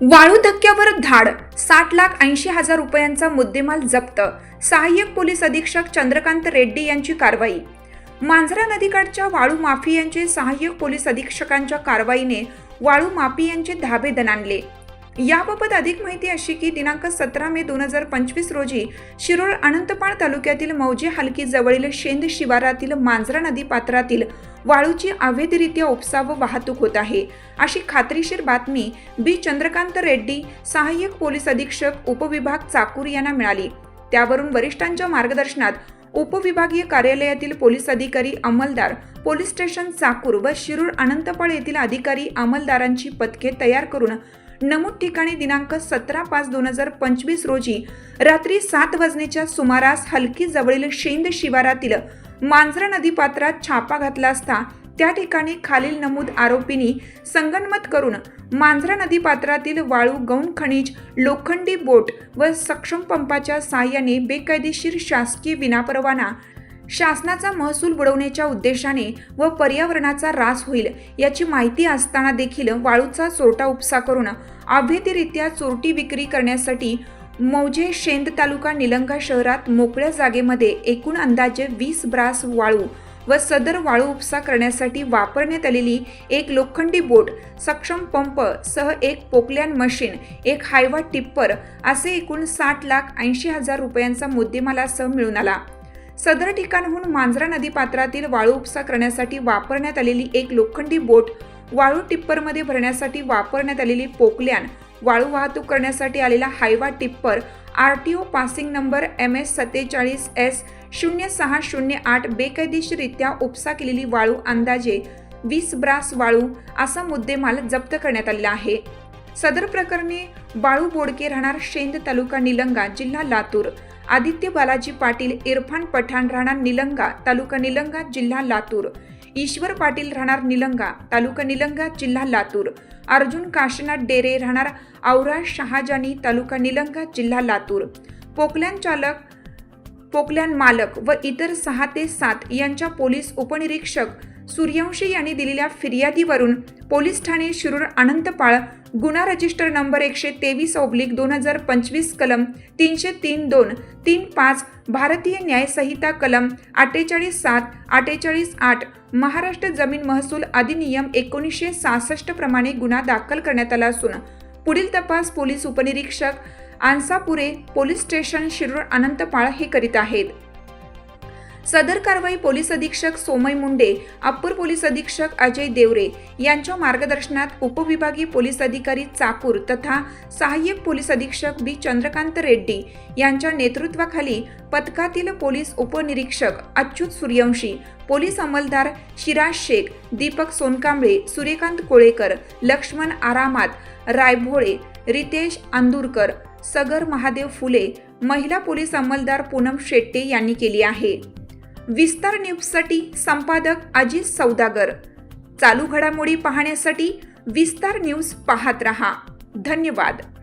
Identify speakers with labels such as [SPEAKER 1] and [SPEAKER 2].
[SPEAKER 1] वाळू धक्क्यावर धाड साठ लाख ऐंशी हजार रुपयांचा मुद्देमाल जप्त सहाय्यक पोलीस अधीक्षक चंद्रकांत रेड्डी यांची कारवाई. मांजरा नदीकाठच्या वाळू माफियांचे सहाय्यक पोलीस अधीक्षकांच्या कारवाईने वाळू माफियांचे धाबे दणाणले. याबाबत अधिक माहिती अशी की दिनांक सतरा मे दोन हजार पंचवीस रोजी शिरोळ अनंतपाळ तालुक्यातील मौजे हलकी जवळील शेंद शिवारातील मांजरा नदी पात्रातील वाळूची अवैधरित्या उपसा व वाहतूक होत आहे. अशी खात्रीशीर बातमी बी. चंद्रकांत रेड्डी सहाय्यक पोलीस अधीक्षक उपविभाग चाकूर यांना मिळाली. त्यावरून वरिष्ठांच्या मार्गदर्शनात उपविभागीय कार्यालयातील पोलीस अधिकारी अंमलदार पोलीस स्टेशन चाकूर व शिरूर अनंतपाळ येथील अधिकारी अंमलदारांची पथके तयार करून नमूद ठिकाणी दिनांक सतरा पाच दोन हजार पंचवीस रोजी रात्री सात वाजण्याच्या सुमारास हलकी जवळील शेंद शिवारातील मांजरा नदीपात्रात छापा घातला असता त्या ठिकाणी खालील नमूद आरोपींनी संगनमत करून मांजरा नदीपात्रातील वाळू गौण खनिज लोखंडी बोट व सक्षम पंपाच्या साहाय्याने बेकायदेशीर शासकीय विनापरवाना शासनाचा महसूल बुडवण्याच्या उद्देशाने व पर्यावरणाचा ऱ्हास होईल याची माहिती असताना देखील वाळूचा चोरटा उपसा करून अवैधरित्या चोरटी विक्री करण्यासाठी मौजे शेंद तालुका निलंगा शहरात मोकळ्या जागेमध्ये एकूण अंदाजे वीस ब्रास वाळू व सदर वाळू उपसा करण्यासाठी वापरण्यात आलेली एक लोखंडी बोट सक्षम पंप सह एक पोकलॅन मशीन एक हायवा टिप्पर असे एकूण साठ लाख ऐंशी हजार रुपयांचा मुद्देमालासह मिळून आला. सदर ठिकाणहून मांजरा नदी पात्रातील वाळू उपसा करण्यासाठी वापरण्यात आलेली एक लोखंडी बोट वाळू टिप्परमध्ये भरण्यासाठी वापरण्यात आलेली पोकलॅन वाळू वाहतूक करण्यासाठी आलेला Hyva tipper R T O passing number M S सत्तेचाळीस एस शून्य सहा शून्य आठ बेकायदेशीररित्या उपसा केलेली वाळू अंदाजे वीस ब्रास वाळू असा मुद्देमाल जप्त करण्यात आलेला आहे. सदर प्रकरणी बाळू बोडके राहणार शेंद तालुका निलंगा जिल्हा लातूर. आदित्य बालाजी पाटील इरफान पठाण राहणार निलंगा तालुका निलंगा जिल्हा लातूर. ईश्वर पाटील राहणार निलंगा तालुका निलंगा जिल्हा लातूर. अर्जुन काशीनाथ डेरे राहणार औरा शहाजानी तालुका निलंगा जिल्हा लातूर. पोकल्यान चालक पोकल्यान मालक व इतर सहा ते सात यांच्या पोलीस उपनिरीक्षक सूर्यवंशी यांनी दिलेल्या फिर्यादीवरून पोलीस ठाणे शिरूर अनंतपाळ गुन्हा रजिस्टर नंबर एकशे तेवीस ओब्लिक दोन हजार पंचवीस कलम तीनशे तीन दोन तीन पाच भारतीय न्यायसंहिता कलम अठ्ठेचाळीस सात अठ्ठेचाळीस आठ महाराष्ट्र जमीन महसूल अधिनियम एकोणीसशे सहासष्ट प्रमाणे गुन्हा दाखल करण्यात आला असून पुढील तपास पोलीस उपनिरीक्षक आनसापुरे पोलीस स्टेशन शिरूर अनंतपाळ हे करीत आहेत. सदर कारवाई पोलीस अधीक्षक सोमय मुंडे अप्पर पोलीस अधीक्षक अजय देवरे यांच्या मार्गदर्शनात उपविभागीय पोलीस अधिकारी चाकूर तथा सहाय्यक पोलीस अधीक्षक बी. चंद्रकांत रेड्डी यांच्या नेतृत्वाखाली पथकातील पोलीस उपनिरीक्षक अच्युत सूर्यवंशी पोलीस अंमलदार शिराज शेख दीपक सोनकांबळे सूर्यकांत कोळेकर लक्ष्मण आरामात रायभोळे रितेश आंदूरकर सगर महादेव फुले महिला पोलीस अंमलदार पूनम शेट्टे यांनी केली आहे. विस्तार न्यूजसाठी संपादक अजित सौदागर. चालू घडामोडी पाहण्यासाठी विस्तार न्यूज पाहत रहा. धन्यवाद.